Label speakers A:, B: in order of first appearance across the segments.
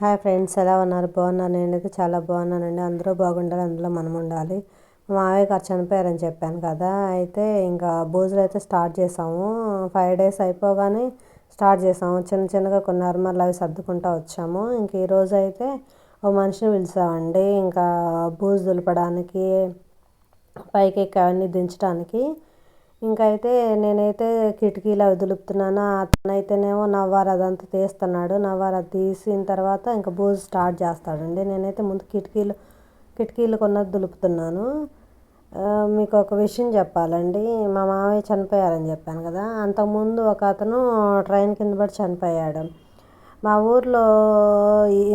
A: Hi friends ఎలా ఉన్నారు? బాగున్నారు? నేనైతే చాలా బాగున్నానండి. అందరూ బాగుండాలి అందులో మనం ఉండాలి. మా మావయ్య గారు చనిపోయారని చెప్పాను కదా అయితే ఇంకా భోజనం అయితే స్టార్ట్ చేసాము. ఫైవ్ డేస్ అయిపోగానే స్టార్ట్ చేసాము. చిన్న చిన్నగా కొన్ని అర్మర్లు అవి సర్దుకుంటూ వచ్చాము. ఇంక ఈరోజు అయితే ఓ మనిషిని పిలిచామండి. ఇంకా బూజు దులపడానికి పైకి ఎక్కి అవన్నీ దించడానికి. ఇంకైతే అయితే నేనైతే కిటికీలు అవి అతనైతేనేమో నవ్వారు అదంతా తీస్తున్నాడు. నవ్వారు అది తీసిన తర్వాత ఇంకా భోజనం స్టార్ట్ చేస్తాడండి. నేనైతే ముందు కిటికీలు కిటికీలు కొన్నది దులుపుతున్నాను. మీకు ఒక విషయం చెప్పాలండి. మా మామయ్య చనిపోయారని చెప్పాను కదా. అంతకుముందు ఒక అతను ట్రైన్ కింద పడి చనిపోయాడు. మా ఊర్లో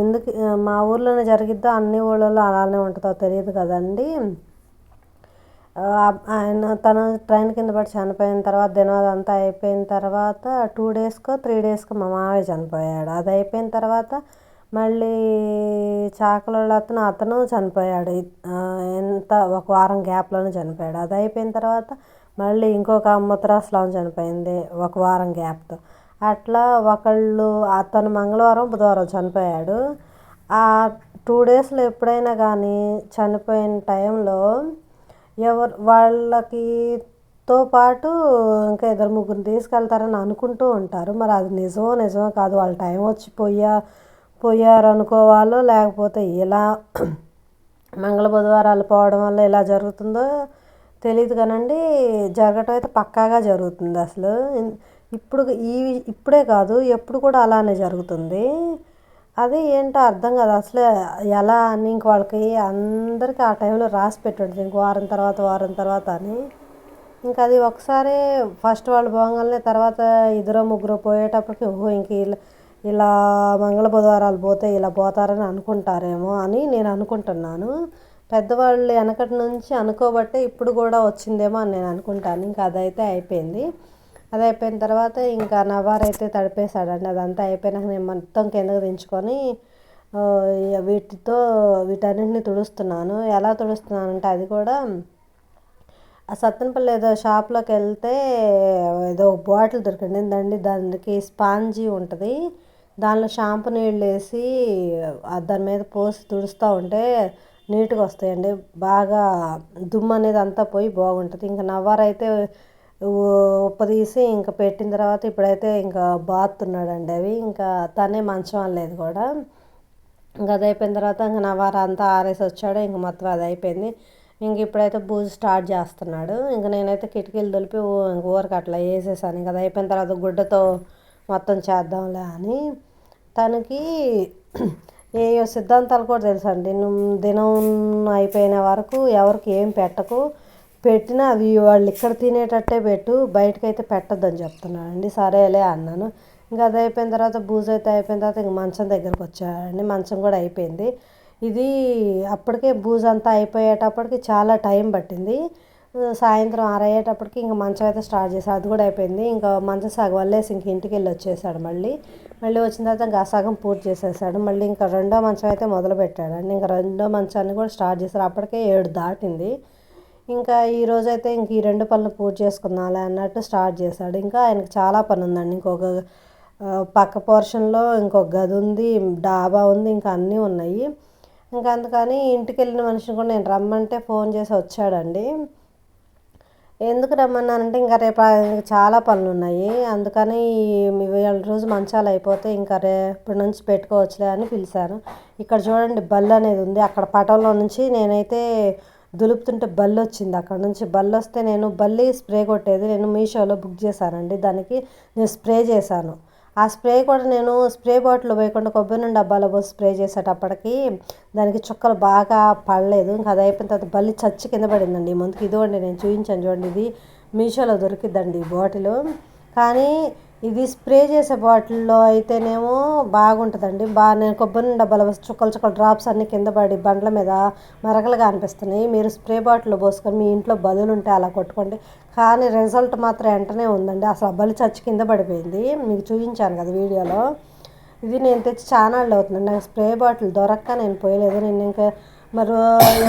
A: ఎందుకు మా ఊర్లోనే జరిగిద్దో అన్ని ఊళ్ళలో అలానే ఉంటుందో తెలియదు కదండి. ఆయన తను ట్రైన్ కింద పడి చనిపోయిన తర్వాత దినం అంతా అయిపోయిన తర్వాత టూ డేస్కో త్రీ డేస్కో మా మామయ్య చనిపోయాడు. అది అయిపోయిన తర్వాత మళ్ళీ చాకలోళ్ళ అతను అతను చనిపోయాడు. ఎంత ఒక వారం గ్యాప్లోనే చనిపోయాడు. అది అయిపోయిన తర్వాత మళ్ళీ ఇంకొక ముత్తరాసలం చనిపోయింది ఒక వారం గ్యాప్తో అట్లా ఒకళ్ళు అతను మంగళవారం బుధవారం చనిపోయాడు. ఆ టూ డేస్లో ఎప్పుడైనా కానీ చనిపోయిన టైంలో ఎవరు వాళ్ళకి తో పాటు ఇంకా ఇద్దరు ముగ్గురు తీసుకెళ్తారని అనుకుంటూ ఉంటారు. మరి అది నిజమో నిజమో కాదు వాళ్ళ టైం వచ్చి పోయా పోయారు అనుకోవాలో లేకపోతే ఇలా మంగళ బుధవారాలు పోవడం వల్ల ఇలా జరుగుతుందో తెలియదు కానండి. జరగటం అయితే పక్కాగా జరుగుతుంది అసలు. ఇప్పుడు ఈ ఇప్పుడే కాదు ఎప్పుడు కూడా అలానే జరుగుతుంది. అది ఏంటో అర్థం కాదు. అసలు ఎలా అని ఇంక వాళ్ళకి అందరికీ ఆ టైంలో రాసి పెట్టాడు ఇంక వారం తర్వాత వారం తర్వాత అని. ఇంకా అది ఒకసారి ఫస్ట్ వాళ్ళు పోగానే తర్వాత ఇద్దరు ముగ్గురు పోయేటప్పటికి ఓహో ఇంక ఇలా ఇలా మంగళ బుధవారాలు పోతే ఇలా పోతారని అనుకుంటారేమో అని నేను అనుకుంటున్నాను. పెద్దవాళ్ళు వెనకటి నుంచి అనుకోబట్టే ఇప్పుడు కూడా వచ్చిందేమో అని నేను అనుకుంటాను. ఇంకా అదైతే అయిపోయింది. అది అయిపోయిన తర్వాత ఇంకా నవారైతే తడిపేశాడండి. అదంతా అయిపోయినాక నేను మొత్తం కిందకు దించుకొని వీటితో వీటన్నింటిని తుడుస్తున్నాను. ఎలా తుడుస్తున్నానంటే అది కూడా ఆ సత్తెనపల్లి ఏదో షాప్లోకి వెళ్తే ఏదో బాటిల్ దొరికిందండి దానికి స్పాంజీ ఉంటుంది. దానిలో షాంపూ నీళ్ళు వేసి దాని మీద పోసి తుడుస్తూ ఉంటే నీట్గా వస్తాయండి. బాగా దుమ్ము అనేది అంతా పోయి బాగుంటుంది. ఇంకా నవ్వారైతే ఉప్పదీసి ఇంకా పెట్టిన తర్వాత ఇప్పుడైతే ఇంకా బాతున్నాడండి అవి. ఇంకా తనే మంచం అనలేదు కూడా. ఇంకా అది అయిపోయిన తర్వాత ఇంకా నా అంతా ఆరేసి వచ్చాడు. ఇంక మొత్తం అది అయిపోయింది. ఇంక ఇప్పుడైతే బూజు స్టార్ట్ చేస్తున్నాడు. ఇంక నేనైతే కిటికీలు దులిపి ఇంక ఊరికి అట్లా వేసేసాను. ఇంక అది అయిపోయిన తర్వాత గుడ్డతో మొత్తం చేద్దాంలే అని. తనకి ఏ సిద్ధాంతాలు కూడా తెలుసండి. దినం అయిపోయిన వరకు ఎవరికి ఏం పెట్టకు. పెట్టినా అవి వాళ్ళు ఇక్కడ తినేటట్టే పెట్టు బయటకైతే పెట్టద్దని చెప్తున్నాడండి సరేలే అన్నాను. ఇంకా అది అయిపోయిన తర్వాత బూజు అయితే అయిపోయిన తర్వాత ఇంక మంచం దగ్గరకు వచ్చాడండి. మంచం కూడా అయిపోయింది. ఇది అప్పటికే బూజు అంతా అయిపోయేటప్పటికి చాలా టైం పట్టింది. సాయంత్రం ఆరయ్యేటప్పటికి ఇంకా మంచం అయితే స్టార్ట్ చేశాడు. అది కూడా అయిపోయింది. ఇంకా మంచం సగం వల్లేసి ఇంక ఇంటికి వెళ్ళి వచ్చేసాడు మళ్ళీ. మళ్ళీ వచ్చిన తర్వాత ఇంకా సగం పూర్తి చేసేసాడు. మళ్ళీ ఇంకా రెండో మంచం అయితే మొదలు పెట్టాడండి ఇంకా రెండో మంచాన్ని కూడా స్టార్ట్ చేశారు. అప్పటికే ఏడు దాటింది. ఇంకా ఈరోజు అయితే ఇంక ఈ రెండు పనులు పూర్తి చేసుకుందాంలే అన్నట్టు స్టార్ట్ చేశాడు. ఇంకా ఆయనకు చాలా పని ఉందండి ఇంకొక పక్క పోర్షన్లో ఇంకొక గది ఉంది డాబా ఉంది ఇంకా అన్నీ ఉన్నాయి. ఇంకా అందుకని ఇంటికి వెళ్ళిన మనిషిని కూడా నేను రమ్మంటే ఫోన్ చేసి వచ్చాడండి. ఎందుకు రమ్మన్నానంటే ఇంకా రేపు చాలా పనులు ఉన్నాయి అందుకని ఇవాళ రోజు మంచాలు అయిపోతే ఇంకా రేపటి నుంచి పెట్టుకోవచ్చులే అని పిలిచాను. ఇక్కడ చూడండి బల్ అనేది ఉంది. అక్కడ పటంలో నుంచి నేనైతే దులుపుతుంటే బల్లు వచ్చింది అక్కడ నుంచి బల్లు వస్తే నేను బల్లి స్ప్రే కొట్టేది నేను మీషోలో బుక్ చేశానండి. దానికి నేను స్ప్రే చేశాను. ఆ స్ప్రే కూడా నేను స్ప్రే బాటిల్ వేయకుండా కొబ్బరి నుండి డబ్బాలో పోసి స్ప్రే చేసేటప్పటికి దానికి చుక్కలు బాగా పడలేదు. ఇంకా అది అయిపోయిన తర్వాత బల్లి చచ్చి కింద పడిందండి ముందుకు. ఇదిగోండి నేను చూపించాను చూడండి. ఇది మీషోలో దొరికిద్దండి ఈ బాటిల్. కానీ ఇది స్ప్రే చేసే బాటిల్లో అయితేనేమో బాగుంటుందండి. బాగా నేను కొబ్బరి డబ్బాలో చుక్కలు చుక్కలు డ్రాప్స్ అన్నీ కింద పడి బండ్ల మీద మరకలుగా అనిపిస్తున్నాయి. మీరు స్ప్రే బాటిల్లో పోసుకొని మీ ఇంట్లో బదులు ఉంటే అలా కొట్టుకోండి. కానీ రిజల్ట్ మాత్రం వెంటనే ఉందండి. అసలు బలి చచ్చి కింద పడిపోయింది. మీకు చూపించాను కదా వీడియోలో. ఇది నేను తెచ్చి చాలా అవుతుందండి. నాకు స్ప్రే బాటిల్ దొరక్క నేను పోయలేదు. నేను ఇంకా మరి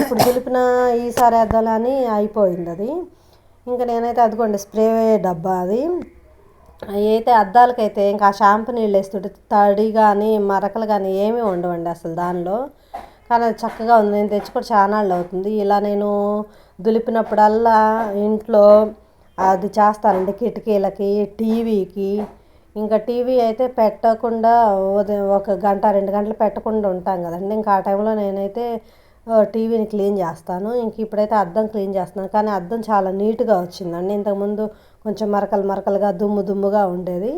A: ఎప్పుడు దులిపినా ఈసారి వేద్దాలని అయిపోయింది అది. ఇంకా నేనైతే అదిగోండి స్ప్రే డబ్బా అది. అయితే అద్దాలకైతే ఇంకా ఆ షాంపూ నీళ్ళు వేస్తుంటే తడి కానీ మరకలు కానీ ఏమీ ఉండవండి అసలు దానిలో. కానీ అది చక్కగా ఉంది. నేను తెచ్చి కూడా చాలా అవుతుంది. ఇలా నేను దులిపినప్పుడల్లా ఇంట్లో అది చేస్తానండి కిటికీలకి టీవీకి. ఇంకా టీవీ అయితే పెట్టకుండా ఉదయం ఒక గంట రెండు గంటలు పెట్టకుండా ఉంటాం కదండి. ఇంకా ఆ టైంలో నేనైతే టీవీని క్లీన్ చేస్తాను. ఇంక ఇప్పుడైతే అద్దం క్లీన్ చేస్తున్నాను. కానీ అద్దం చాలా నీట్గా వచ్చిందండి. ఇంతకుముందు కొంచెం మరకలు మరకలుగా దుమ్ము దుమ్ముగా ఉండేది.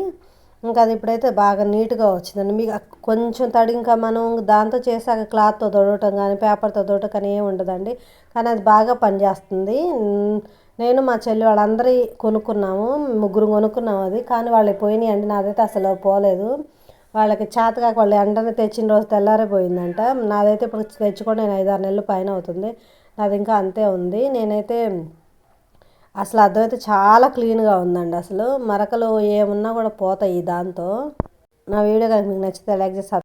A: ఇంకా అది ఇప్పుడైతే బాగా నీట్గా వచ్చిందండి. మీకు కొంచెం తడి ఇంకా మనం దాంతో చేసాక క్లాత్తో తొడవటం కానీ పేపర్తో తొడవటం కానీ ఏమి ఉండదండి. కానీ అది బాగా పనిచేస్తుంది. నేను మా చెల్లి వాళ్ళందరి కొనుక్కున్నాము. ముగ్గురు కొనుక్కున్నాము అది. కానీ వాళ్ళకి పోయినాయి అండి. నాదైతే అసలు పోలేదు. వాళ్ళకి చేతకాక వాళ్ళు ఎండని తెచ్చిన రోజు తెల్లారే పోయిందంట. నాదైతే ఇప్పుడు తెచ్చుకొని నేను ఐదారు నెలలు పైన అవుతుంది. నాది ఇంకా అంతే ఉంది. నేనైతే అసలు అద్దం అయితే చాలా క్లీన్గా ఉందండి అసలు. మరకలు ఏమున్నా కూడా పోతాయి దాంతో. నా వీడియో కనుక మీకు నచ్చితే లైక్ చేసి